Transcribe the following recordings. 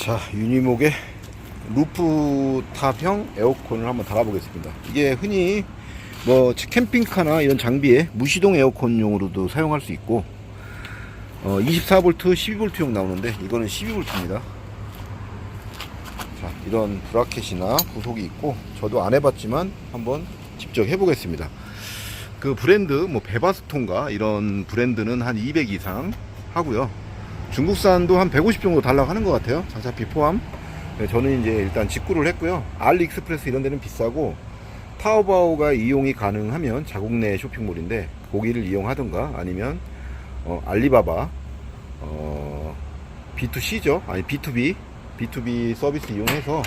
자, 유니목의 루프탑형 에어컨을 한번 달아보겠습니다. 이게 흔히 뭐 캠핑카나 이런 장비에 무시동 에어컨용으로도 사용할 수 있고 어, 24V, 12V용 나오는데 이거는 12V입니다. 자, 이런 브라켓이나 부속이 있고 저도 안 해봤지만 한번 직접 해보겠습니다. 그 브랜드 뭐 베바스톤가 이런 브랜드는 한 200 이상 하고요. 중국산도 한 150 정도 달라고 하는 것 같아요. 장착비 포함. 네, 저는 이제 일단 직구를 했고요. 알리익스프레스 이런 데는 비싸고 타오바오가 이용이 가능하면 자국 내 쇼핑몰인데 거기를 이용하든가 아니면 어, 알리바바 어, B2C죠. 아니 B2B B2B 서비스 이용해서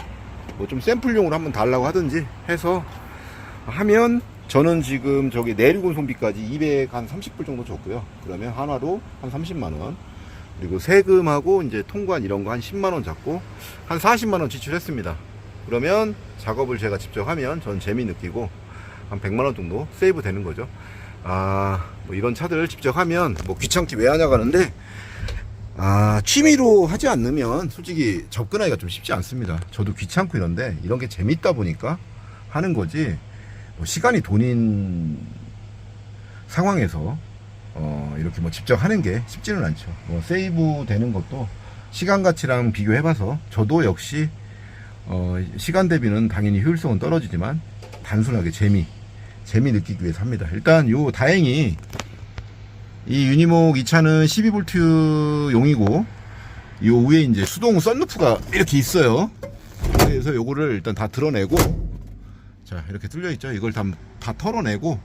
뭐 좀 샘플용으로 한번 달라고 하든지 해서 하면 저는 지금 저기 내륙운송비까지 200 한 30불 정도 줬고요. 그러면 하나로 한 30만 원. 그리고 세금하고 이제 통관 이런 거 한 10만 원 잡고 한 40만 원 지출했습니다. 그러면 작업을 제가 직접 하면 전 재미 느끼고 한 100만 원 정도 세이브 되는 거죠. 아, 뭐 이런 차들을 직접 하면 뭐 귀찮게 왜 하냐 가는데 아, 취미로 하지 않으면 솔직히 접근하기가 좀 쉽지 않습니다. 저도 귀찮고 이런데 이런 게 재밌다 보니까 하는 거지. 뭐 시간이 돈인 상황에서 어, 이렇게 뭐 직접 하는 게 쉽지는 않죠. 뭐 세이브 되는 것도 시간 가치랑 비교해봐서 저도 역시 어, 시간 대비는 당연히 효율성은 떨어지지만 단순하게 재미, 재미 느끼기 위해서 합니다. 일단 요 다행히 이 유니목 이 차는 12V 용이고 요 위에 이제 수동 썬루프가 이렇게 있어요. 그래서 요거를 일단 다 드러내고 자 이렇게 뚫려 있죠. 이걸 다, 다 털어내고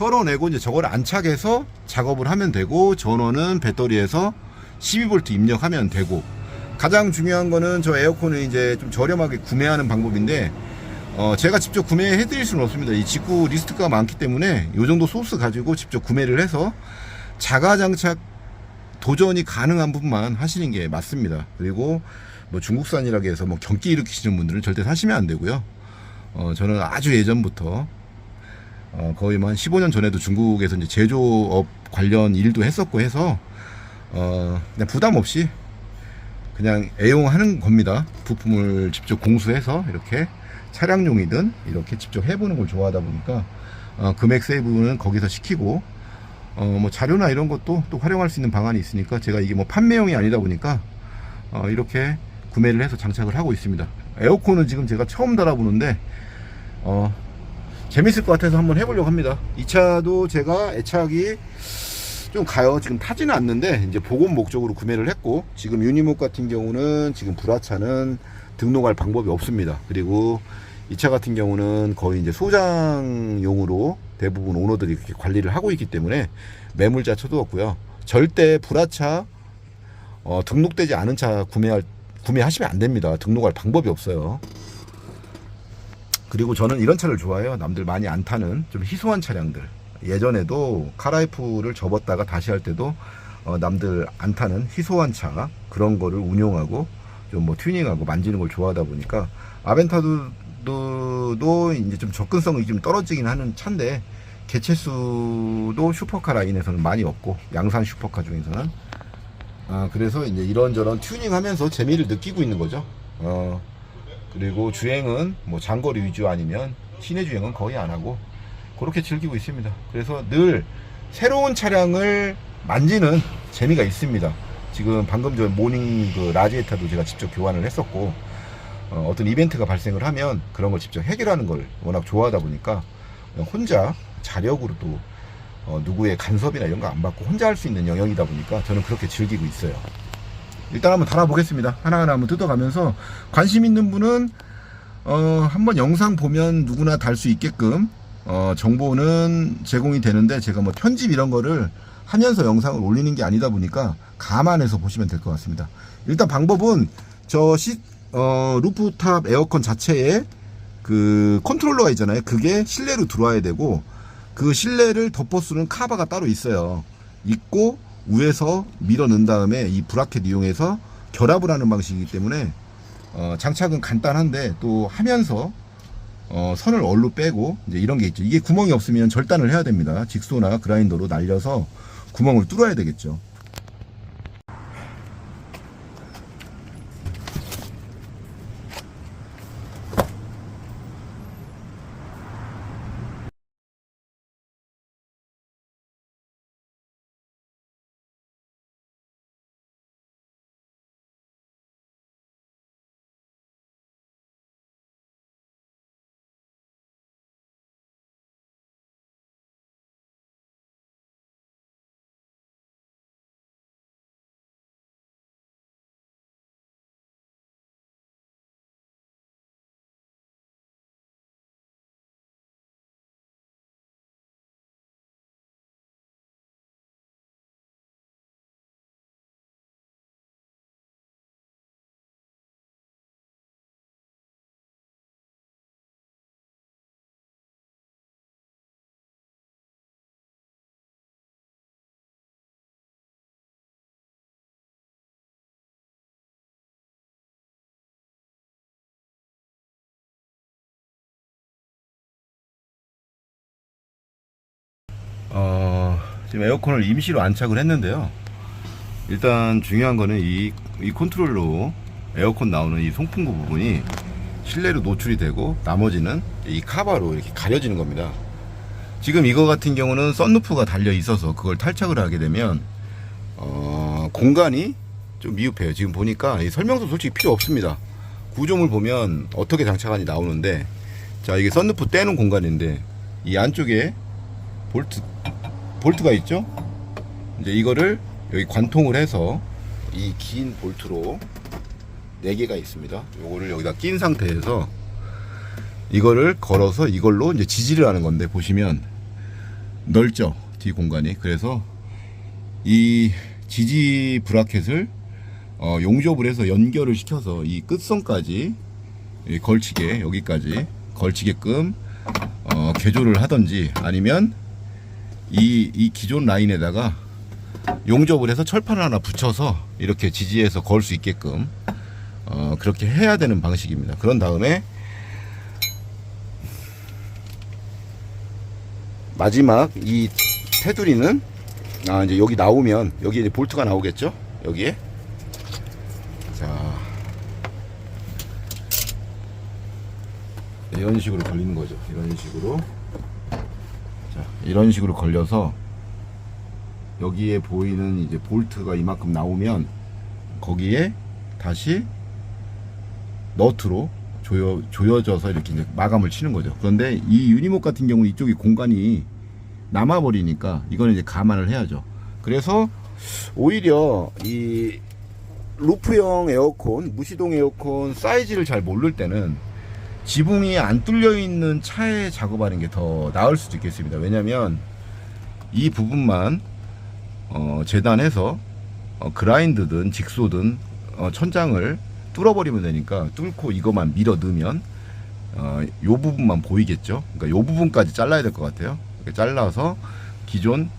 털어내고 이제 저걸 안착해서 작업을 하면 되고 전원은 배터리에서 12V 입력하면 되고 가장 중요한 거는 저 에어컨을 이제 좀 저렴하게 구매하는 방법인데 어 제가 직접 구매해 드릴 수는 없습니다. 이 직구 리스트가 많기 때문에 요 정도 소스 가지고 직접 구매를 해서 자가 장착 도전이 가능한 분만 하시는 게 맞습니다. 그리고 뭐 중국산이라고 해서 뭐 경기 일으키시는 분들은 절대 사시면 안 되고요. 어 저는 아주 예전부터 어, 거의 뭐 한 15년 전에도 중국에서 이제 제조업 관련 일도 했었고 해서 어, 그냥 부담 없이 그냥 애용하는 겁니다. 부품을 직접 공수해서 이렇게 차량용이든 이렇게 직접 해보는 걸 좋아하다 보니까 어, 금액 세이브는 거기서 시키고 어, 뭐 자료나 이런 것도 또 활용할 수 있는 방안이 있으니까 제가 이게 뭐 판매용이 아니다 보니까 어, 이렇게 구매를 해서 장착을 하고 있습니다. 에어컨은 지금 제가 처음 달아보는데 어, 재밌을 것 같아서 한번 해보려고 합니다. 이 차도 제가 애착이 좀 가요. 지금 타지는 않는데 이제 보건 목적으로 구매를 했고 지금 유니목 같은 경우는 지금 불화차는 등록할 방법이 없습니다. 그리고 이 차 같은 경우는 거의 이제 소장용으로 대부분 오너들이 이렇게 관리를 하고 있기 때문에 매물자 쳐두었고요. 절대 불화차 어, 등록되지 않은 차 구매할 구매하시면 안 됩니다. 등록할 방법이 없어요. 그리고 저는 이런 차를 좋아해요. 남들 많이 안 타는 좀 희소한 차량들. 예전에도 카라이프를 접었다가 다시 할 때도 어, 남들 안 타는 희소한 차 그런 거를 운용하고 좀 뭐 튜닝하고 만지는 걸 좋아하다 보니까 아벤타도도 이제 좀 접근성이 좀 떨어지긴 하는 차인데 개체수도 슈퍼카 라인에서는 많이 없고 양산 슈퍼카 중에서는 아 그래서 이제 이런저런 튜닝하면서 재미를 느끼고 있는 거죠. 어 그리고 주행은 뭐 장거리 위주 아니면 시내 주행은 거의 안 하고 그렇게 즐기고 있습니다. 그래서 늘 새로운 차량을 만지는 재미가 있습니다. 지금 방금 전 모닝 그 라지에타도 제가 직접 교환을 했었고 어, 떤 이벤트가 발생을 하면 그런 걸 직접 해결하는 걸 워낙 좋아하다 보니까 혼자 자력으로 또 어, 누구의 간섭이나 이런 거 안 받고 혼자 할 수 있는 영역이다 보니까 저는 그렇게 즐기고 있어요. 일단 한번 달아보겠습니다. 하나하나 한번 뜯어가면서 관심 있는 분은 어, 한번 영상 보면 누구나 달 수 있게끔 어, 정보는 제공이 되는데 제가 뭐 편집 이런 거를 하면서 영상을 올리는 게 아니다 보니까 감안해서 보시면 될 것 같습니다. 일단 방법은 저 시, 어, 루프탑 에어컨 자체에 그 컨트롤러가 있잖아요. 그게 실내로 들어와야 되고 그 실내를 덮어쓰는 카바가 따로 있어요. 있고 위에서 밀어 넣은 다음에 이 브라켓 이용해서 결합을 하는 방식이기 때문에 어, 장착은 간단한데 또 하면서 어, 선을 얼로 빼고 이제 이런 게 있죠. 이게 구멍이 없으면 절단을 해야 됩니다. 직소나 그라인더로 날려서 구멍을 뚫어야 되겠죠. 어, 지금 에어컨을 임시로 안착을 했는데요. 일단 중요한 거는 이, 이 컨트롤로 에어컨 나오는 이 송풍구 부분이 실내로 노출이 되고 나머지는 이 카바로 이렇게 가려지는 겁니다. 지금 이거 같은 경우는 썬루프가 달려 있어서 그걸 탈착을 하게 되면 어, 공간이 좀 미흡해요. 지금 보니까 이 설명서 솔직히 필요 없습니다. 구조물 보면 어떻게 장착하는지 나오는데 자 이게 썬루프 떼는 공간인데 이 안쪽에 볼트 볼트가 있죠. 이제 이거를 여기 관통을 해서 이 긴 볼트로 네 개가 있습니다. 요거를 여기다 낀 상태에서 이거를 걸어서 이걸로 이제 지지를 하는 건데 보시면 넓죠 뒤 공간이 그래서 이 지지 브라켓을 어, 용접을 해서 연결을 시켜서 이 끝선까지 이 걸치게 여기까지 걸치게끔 어, 개조를 하든지 아니면 이, 이 기존 라인에다가 용접을 해서 철판을 하나 붙여서 이렇게 지지해서 걸 수 있게끔 어, 그렇게 해야 되는 방식입니다. 그런 다음에 마지막 이 테두리는 아 이제 여기 나오면 여기 이제 볼트가 나오겠죠? 여기에 자 이런 식으로 걸리는 거죠. 이런 식으로 자 이런 식으로 걸려서 여기에 보이는 이제 볼트가 이만큼 나오면 거기에 다시 너트로 조여, 조여져서 이렇게 이제 마감을 치는 거죠. 그런데 이 유니목 같은 경우 이쪽이 공간이 남아버리니까 이거는 이제 감안을 해야죠. 그래서 오히려 이 루프형 에어컨, 무시동 에어컨 사이즈를 잘 모를 때는 지붕이 안 뚫려 있는 차에 작업하는 게 더 나을 수도 있겠습니다. 왜냐면 이 부분만 어, 재단해서 어, 그라인드든 직소든 어, 천장을 뚫어버리면 되니까 뚫고 이것만 밀어 넣으면 어, 요 부분만 보이겠죠. 그러니까 요 부분까지 잘라야 될 것 같아요. 이렇게 잘라서 기존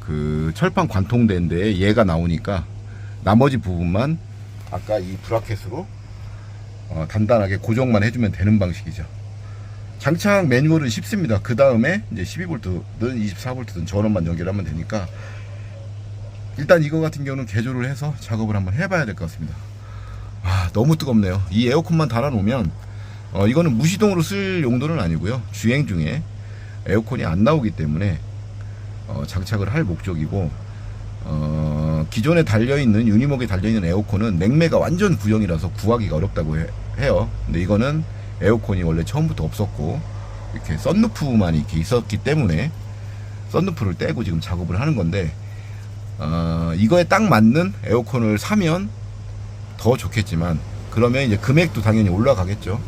그 철판 관통된 데에 얘가 나오니까 나머지 부분만 아까 이 브라켓으로 어, 단단하게 고정만 해주면 되는 방식이죠. 장착 매뉴얼은 쉽습니다. 그 다음에 이제 12V든 24V든 전원만 연결하면 되니까 일단 이거 같은 경우는 개조를 해서 작업을 한번 해봐야 될 것 같습니다. 아, 너무 뜨겁네요. 이 에어컨만 달아놓으면 어, 이거는 무시동으로 쓸 용도는 아니고요. 주행 중에 에어컨이 안 나오기 때문에 어, 장착을 할 목적이고 어, 기존에 달려있는 유니목에 달려있는 에어컨은 냉매가 완전 구형이라서 구하기가 어렵다고 해, 해요. 근데 이거는 에어컨이 원래 처음부터 없었고 이렇게 썬루프만 이렇게 있었기 때문에 썬루프를 떼고 지금 작업을 하는 건데 어, 이거에 딱 맞는 에어컨을 사면 더 좋겠지만 그러면 이제 금액도 당연히 올라가겠죠.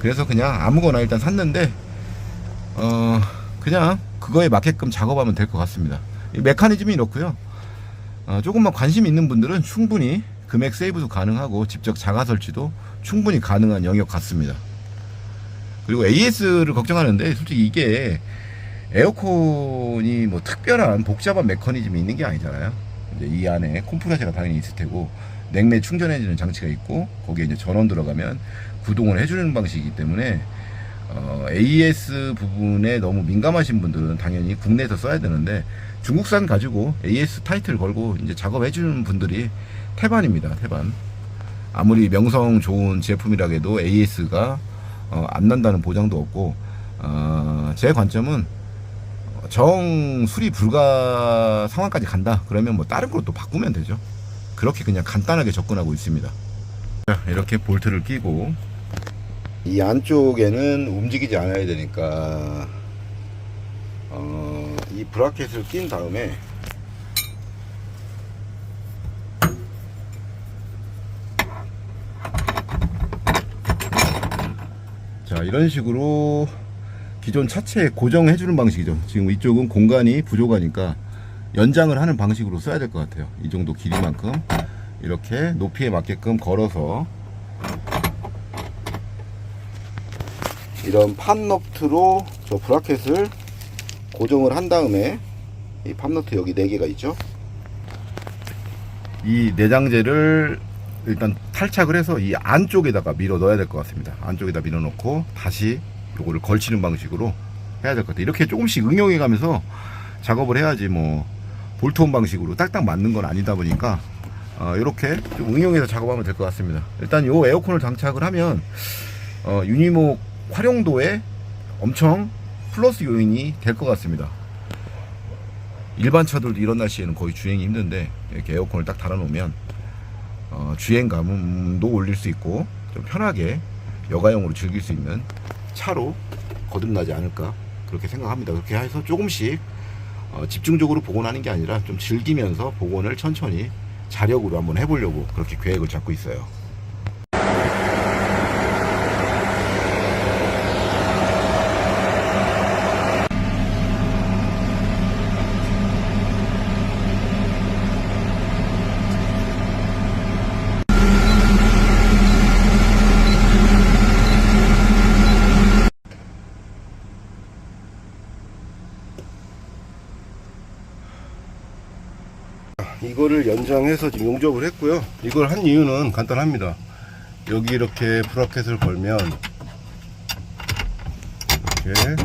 그래서 그냥 아무거나 일단 샀는데 어 그냥 그거에 맞게끔 작업하면 될 것 같습니다. 이 메커니즘이 이렇고요. 어, 조금만 관심 있는 분들은 충분히 금액 세이브도 가능하고 직접 자가 설치도 충분히 가능한 영역 같습니다. 그리고 AS를 걱정하는데 솔직히 이게 에어컨이 뭐 특별한 복잡한 메커니즘이 있는 게 아니잖아요. 이제 이 안에 컴프레서가 당연히 있을 테고 냉매 충전해주는 장치가 있고 거기에 이제 전원 들어가면 구동을 해주는 방식이기 때문에 어, AS 부분에 너무 민감하신 분들은 당연히 국내에서 써야 되는데 중국산 가지고 AS 타이틀 걸고 이제 작업해주는 분들이 태반입니다. 태반. 아무리 명성 좋은 제품이라 해도 AS가 어, 안 난다는 보장도 없고 어, 제 관점은 정 수리 불가 상황까지 간다 그러면 뭐 다른 걸로 또 바꾸면 되죠. 그렇게 그냥 간단하게 접근하고 있습니다. 자, 이렇게 볼트를 끼고 이 안쪽에는 움직이지 않아야 되니까 어, 이 브라켓을 낀 다음에 자 이런 식으로 기존 차체에 고정해 주는 방식이죠. 지금 이쪽은 공간이 부족하니까 연장을 하는 방식으로 써야 될 것 같아요. 이 정도 길이만큼 이렇게 높이에 맞게끔 걸어서 이런 팝너트로 저 브라켓을 고정을 한 다음에 이 팝너트 여기 4개가 있죠? 이 내장재를 일단 탈착을 해서 이 안쪽에다가 밀어 넣어야 될 것 같습니다. 안쪽에다 밀어 넣고 다시 요거를 걸치는 방식으로 해야 될 것 같아요. 이렇게 조금씩 응용해 가면서 작업을 해야지 뭐 볼트온 방식으로 딱딱 맞는 건 아니다 보니까 어, 이렇게 좀 응용해서 작업하면 될 것 같습니다. 일단 요 에어컨을 장착을 하면 어, 유니목 활용도에 엄청 플러스 요인이 될 것 같습니다. 일반 차들도 이런 날씨에는 거의 주행이 힘든데 이렇게 에어컨을 딱 달아놓으면 어, 주행감도 올릴 수 있고 좀 편하게 여가용으로 즐길 수 있는 차로 거듭나지 않을까 그렇게 생각합니다. 그렇게 해서 조금씩 어, 집중적으로 복원하는 게 아니라 좀 즐기면서 복원을 천천히 자력으로 한번 해보려고 그렇게 계획을 잡고 있어요. 이거를 연장해서 지금 용접을 했고요. 이걸 한 이유는 간단합니다. 여기 이렇게 브라켓을 걸면 이렇게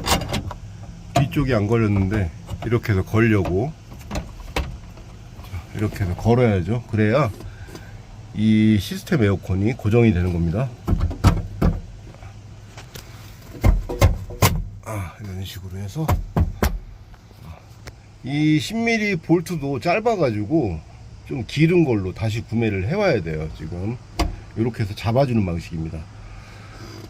뒤쪽이 안 걸렸는데 이렇게 해서 걸려고 자, 이렇게 해서 걸어야죠. 그래야 이 시스템 에어컨이 고정이 되는 겁니다. 아, 이런 식으로 해서 이 10mm 볼트도 짧아가지고 좀 길은 걸로 다시 구매를 해와야 돼요 지금. 이렇게 해서 잡아주는 방식입니다.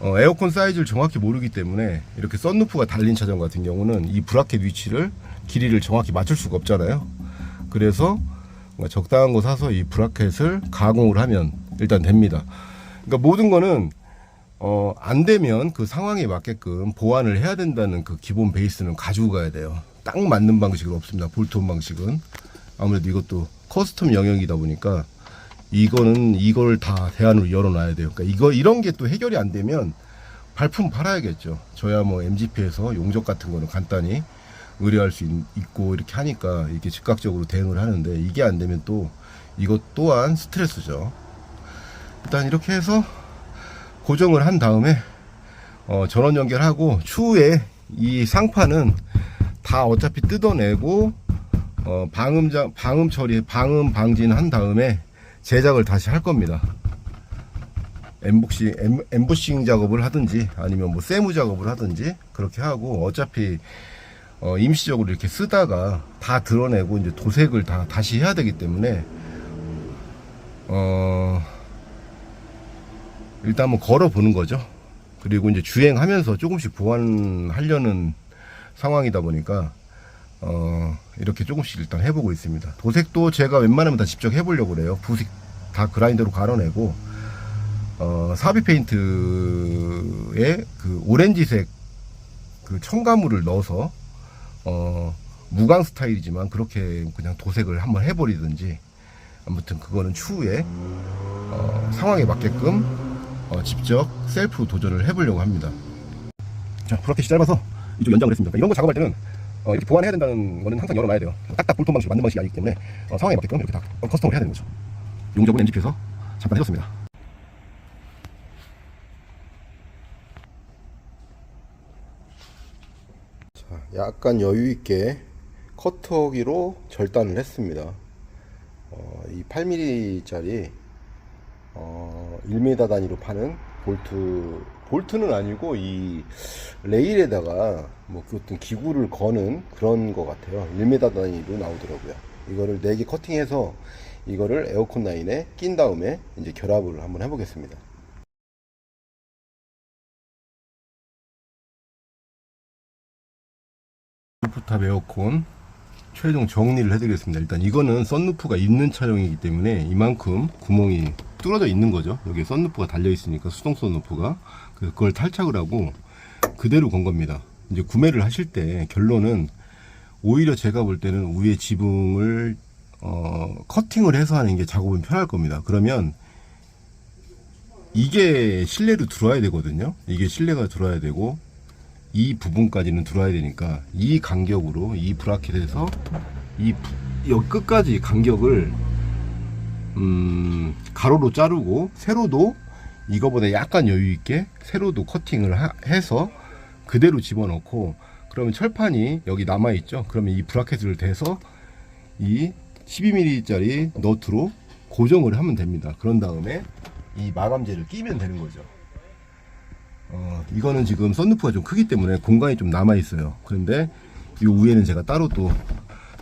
어, 에어컨 사이즈를 정확히 모르기 때문에 이렇게 썬루프가 달린 차량 같은 경우는 이 브라켓 위치를 길이를 정확히 맞출 수가 없잖아요. 그래서 적당한 거 사서 이 브라켓을 가공을 하면 일단 됩니다. 그러니까 모든 거는 어, 안 되면 그 상황에 맞게끔 보완을 해야 된다는 그 기본 베이스는 가지고 가야 돼요. 딱 맞는 방식은 없습니다. 볼트온 방식은. 아무래도 이것도 커스텀 영역이다 보니까 이거는 이걸 다 대안으로 열어놔야 돼요. 그러니까 이거 이런 게 또 해결이 안 되면 발품 팔아야겠죠. 저야 뭐 MGP에서 용접 같은 거는 간단히 의뢰할 수 있, 있고 이렇게 하니까 이렇게 즉각적으로 대응을 하는데 이게 안 되면 또 이것 또한 스트레스죠. 일단 이렇게 해서 고정을 한 다음에 어, 전원 연결하고 추후에 이 상판은 다 어차피 뜯어내고 어, 방음자 방음 처리 방음 방진 한 다음에 제작을 다시 할 겁니다. 엠복싱 엠, 엠보싱 작업을 하든지 아니면 뭐 세무 작업을 하든지 그렇게 하고 어차피 어, 임시적으로 이렇게 쓰다가 다 드러내고 이제 도색을 다 다시 해야 되기 때문에 어 일단 한번 걸어 보는 거죠. 그리고 이제 주행하면서 조금씩 보완하려는 상황이다 보니까 어 이렇게 조금씩 일단 해보고 있습니다. 도색도 제가 웬만하면 다 직접 해보려고 그래요. 부식 다 그라인더로 갈아내고 어 사비 페인트에 그 오렌지색 그 첨가물을 넣어서 어 무광 스타일이지만 그렇게 그냥 도색을 한번 해버리든지 아무튼 그거는 추후에 어, 상황에 맞게끔 어, 직접 셀프 도전을 해보려고 합니다. 자, 브라켓이 짧아서 연장을 했습니다. 그러니까 이런 거 작업할 때는 어, 이렇게 보완해야 된다는 거는 항상 열어놔야 돼요. 딱딱 볼통 방식 맞는 방식이 아니기 때문에 어, 상황에 맞게끔 이렇게 다 커스텀을 해야 되는 거죠. 용접은 MGP에서 잠깐 해줬습니다. 자, 약간 여유 있게 커터기로 절단을 했습니다. 어, 이 8mm짜리 어, 1m 단위로 파는 볼트 볼트는 아니고 이 레일에다가 뭐 어떤 기구를 거는 그런 것 같아요. 1m 단위로 나오더라고요. 이거를 4개 커팅해서 이거를 에어컨 라인에 낀 다음에 이제 결합을 한번 해보겠습니다. 루프탑 에어컨 최종 정리를 해드리겠습니다. 일단 이거는 썬루프가 있는 차량이기 때문에 이만큼 구멍이 뚫어져 있는 거죠. 여기 썬루프가 달려 있으니까 수동 썬루프가 그걸 탈착을 하고 그대로 건 겁니다. 이제 구매를 하실 때 결론은 오히려 제가 볼 때는 위에 지붕을 어, 커팅을 해서 하는 게 작업은 편할 겁니다. 그러면 이게 실내로 들어와야 되거든요. 이게 실내가 들어와야 되고 이 부분까지는 들어와야 되니까 이 간격으로 이 브라켓에서 이 부- 끝까지 간격을 음, 가로로 자르고 세로도 이거보다 약간 여유 있게 세로도 커팅을 하- 해서 그대로 집어넣고 그러면 철판이 여기 남아 있죠. 그러면 이 브라켓을 대서 이 12mm짜리 너트로 고정을 하면 됩니다. 그런 다음에 이 마감재를 끼면 되는 거죠. 어, 이거는 지금 썬루프가 좀 크기 때문에 공간이 좀 남아 있어요. 그런데 이 위에는 제가 따로 또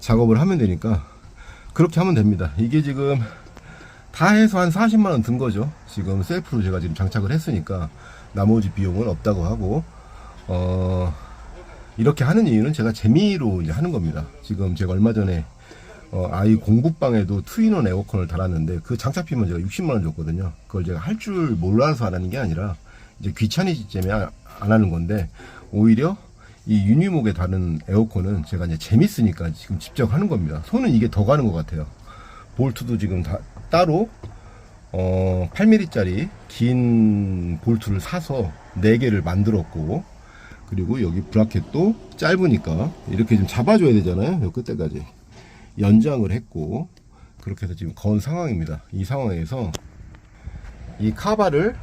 작업을 하면 되니까 그렇게 하면 됩니다. 이게 지금 다 해서 한 40만 원 든 거죠. 지금 셀프로 제가 지금 장착을 했으니까 나머지 비용은 없다고 하고 어 이렇게 하는 이유는 제가 재미로 이제 하는 겁니다. 지금 제가 얼마 전에 어, 아이 공부방에도 투인원 에어컨을 달았는데 그 장착비만 제가 60만 원 줬거든요. 그걸 제가 할 줄 몰라서 안 하는 게 아니라 이제 안- 안 하는 건데 오히려 이 유니목에 다른 에어컨은 제가 이제 재밌으니까 지금 직접 하는 겁니다. 손은 이게 더 가는 것 같아요. 볼트도 지금 다 따로 어 8mm짜리 긴 볼트를 사서 4개를 만들었고 그리고 여기 브라켓도 짧으니까 이렇게 좀 잡아줘야 되잖아요. 요 끝에까지 연장을 했고 그렇게 해서 지금 건 상황입니다. 이 상황에서 이 카바를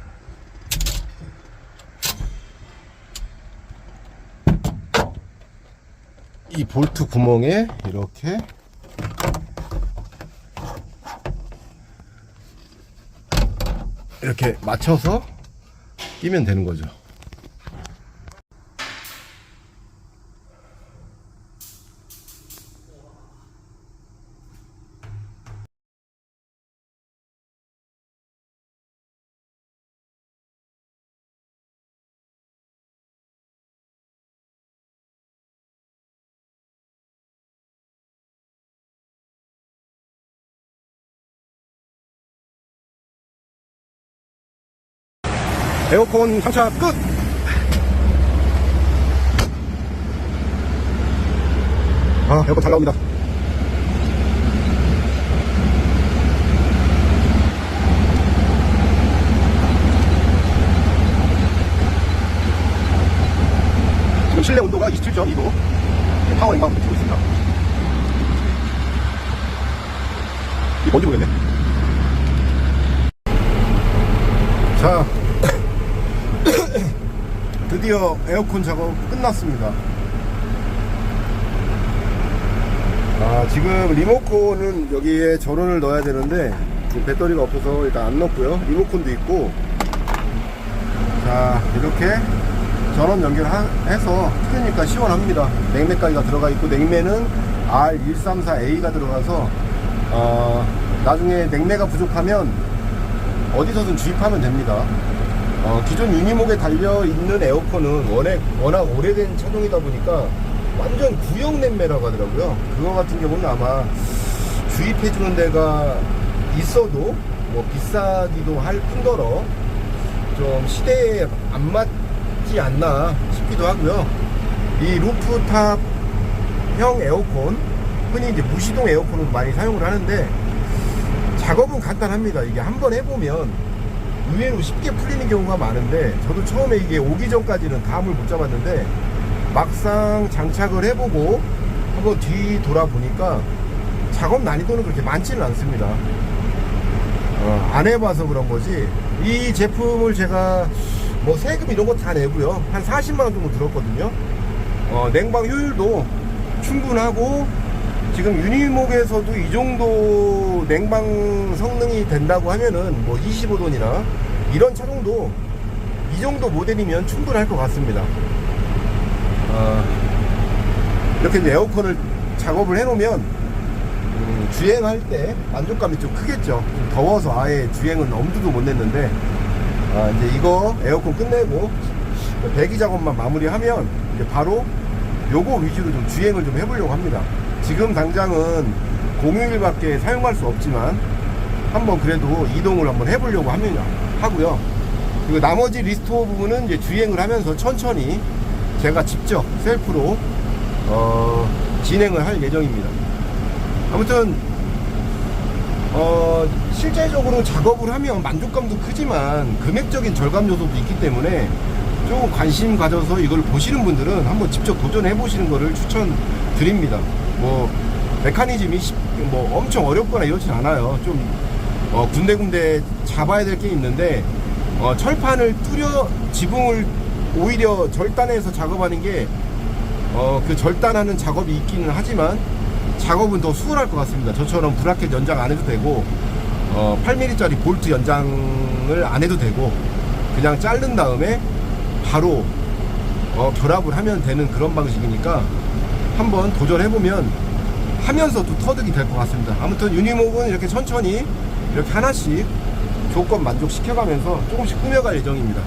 이 볼트 구멍에 이렇게 이렇게 맞춰서 끼면 되는 거죠. 에어컨 장착 끝! 아, 에어컨 잘 나옵니다. 지금 실내 온도가 27.2도. 파워 앵방 붙이고 있습니다. 이 뭔지 모르겠네. 자, 드디어 에어컨 작업 끝났습니다. 아, 지금 리모컨은 여기에 전원을 넣어야 되는데 지금 배터리가 없어서 일단 안 넣었고요. 리모컨도 있고 자, 이렇게 전원 연결해서 틀으니까 시원합니다. 냉매까지가 들어가 있고 냉매는 R134A가 들어가서 어, 나중에 냉매가 부족하면 어디서든 주입하면 됩니다. 어, 기존 유니목에 달려 있는 에어컨은 워낙, 워낙 오래된 차종이다 보니까 완전 구형 냉매라고 하더라고요. 그거 같은 경우는 아마 주입해주는 데가 있어도 뭐 비싸기도 할 뿐더러 좀 시대에 안 맞지 않나 싶기도 하고요. 이 루프탑형 에어컨, 흔히 이제 무시동 에어컨을 많이 사용을 하는데 작업은 간단합니다. 이게 한번 해보면 의외로 쉽게 풀리는 경우가 많은데 저도 처음에 이게 오기 전까지는 감을 못 잡았는데 막상 장착을 해보고 한번 뒤 돌아보니까 작업 난이도는 그렇게 많지는 않습니다. 어, 안 해봐서 그런 거지. 이 제품을 제가 뭐 세금 이런 거 다 내고요. 한 40만 원 정도 들었거든요. 어, 냉방 효율도 충분하고 지금 유니목에서도 이 정도 냉방 성능이 된다고 하면은 뭐 25돈이나 이런 차종도 이 정도 모델이면 충분할 것 같습니다. 어, 이렇게 에어컨을 작업을 해놓으면 음, 주행할 때 만족감이 좀 크겠죠. 좀 더워서 아예 주행은 엄두도 못 냈는데 아, 이제 이거 에어컨 끝내고 배기 작업만 마무리하면 바로 요거 위주로 좀 주행을 좀 해보려고 합니다. 지금 당장은 공휴일밖에 사용할 수 없지만 한번 그래도 이동을 한번 해보려고 합니다. 하고요. 그리고 나머지 리스토어 부분은 이제 주행을 하면서 천천히 제가 직접 셀프로 어, 진행을 할 예정입니다. 아무튼 어, 실제적으로 작업을 하면 만족감도 크지만 금액적인 절감 요소도 있기 때문에 조금 관심 가져서 이걸 보시는 분들은 한번 직접 도전해 보시는 것을 추천드립니다. 뭐 메커니즘이 쉽- 뭐 엄청 어렵거나 이러진 않아요. 좀 어, 군데군데 잡아야 될 게 있는데 어, 철판을 뚫려 지붕을 오히려 절단해서 작업하는 게 어, 그 절단하는 작업이 있기는 하지만 작업은 더 수월할 것 같습니다. 저처럼 브라켓 연장 안 해도 되고 어, 8mm짜리 볼트 연장을 안 해도 되고 그냥 자른 다음에 바로 어, 결합을 하면 되는 그런 방식이니까 한번 도전해보면 하면서도 터득이 될 것 같습니다. 아무튼 유니목은 이렇게 천천히 이렇게 하나씩 조건 만족시켜가면서 조금씩 꾸며갈 예정입니다.